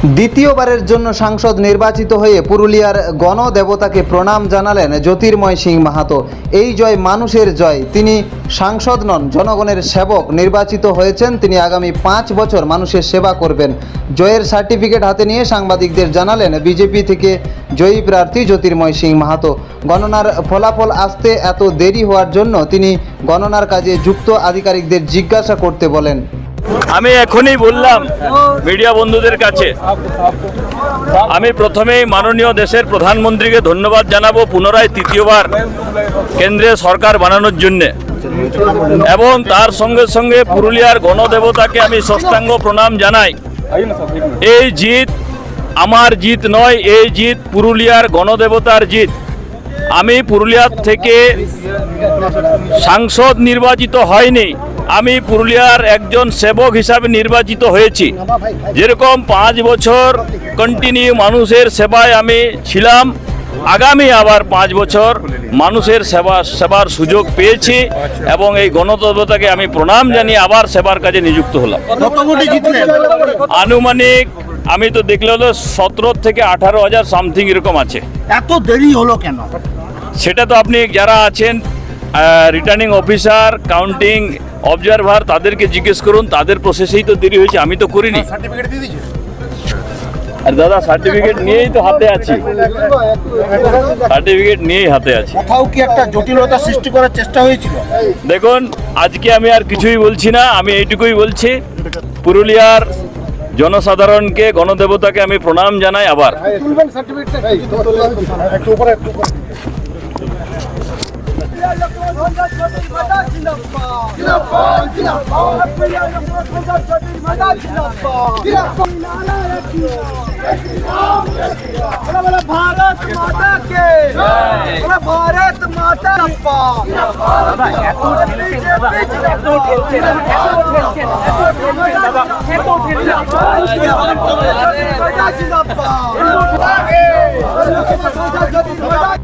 দ্বিতীয়বারের জন্য সাংসদ নির্বাচিত হয়ে পুরুলিয়ার গণদেবতাকে প্রণাম জানালেন জ্যোতির্ময় সিং মাহাতো। এই জয় মানুষের জয়। তিনি সাংসদ নন, জনগণের সেবক নির্বাচিত হয়েছেন। তিনি আগামী পাঁচ বছর মানুষের সেবা করবেন। জয়ের সার্টিফিকেট হাতে নিয়ে সাংবাদিকদের জানালেন বিজেপি থেকে জয়ী প্রার্থী জ্যোতির্ময় সিং মাহাতো। গণনার ফলাফল আসতে এত দেরি হওয়ার জন্য তিনি গণনার কাজে যুক্ত আধিকারিকদের জিজ্ঞাসা করতে বলেন। আমি এখনই বললাম মিডিয়া বন্ধুদের কাছে, আমি প্রথমেই মাননীয় দেশের প্রধানমন্ত্রীকে ধন্যবাদ জানাব পুনরায় তৃতীয়বার কেন্দ্রীয় সরকার বানানোর জন্যে। এবং তার সঙ্গে সঙ্গে পুরুলিয়ার গণদেবতাকে আমি ষষ্ঠাঙ্গ প্রণাম জানাই। এই জিত আমার জিত নয়, এই জিত পুরুলিয়ার গণদেবতার জিত। আমি পুরুলিয়ার থেকে সাংসদ নির্বাচিত হয়নি। আমি পুরুলিয়ার একজন সেবক হিসাবে নির্বাচিত হয়েছি। যেরকম পাঁচ বছর কন্টিনিউ মানুষের সেবায় আমি ছিলাম আগামী আবার পাঁচ বছর মানুষের সেবা সেবার সুযোগ পেয়েছি এবং এই গণতন্ত্রতাকে আমি প্রণাম জানিয়ে আবার সেবার কাজে নিযুক্ত হলাম। আনুমানিক আমি তো দেখলে হলো সতেরো থেকে আঠারো হাজার সামথিং এরকম আছে। এত দেরি হলো কেন? সেটা তো আপনি যারা আছেন রিটার্নিং অফিসার কাউন্টিং অবজারভার তাদেরকে জিজ্ঞেস করুন তাদের প্রসেসেই তো দেরি হয়েছে আমি তো করিনি। সার্টিফিকেট দিয়ে দিয়েছে। আর দাদা সার্টিফিকেট নিয়েই তো হাতে আছি। সার্টিফিকেট নিয়েই হাতে আছি। কোথাও কি একটা জটিলতা সৃষ্টি করার চেষ্টা হয়েছিল? দেখুন আজকে আমি আর কিছুই বলছি না আমি এইটুকুই বলছি। পুরুলিয়ার জনসাধারণকে গণদেবতাকে আমি প্রণাম জানাই আবার। भारत माता के भारत माता जिंदाबाद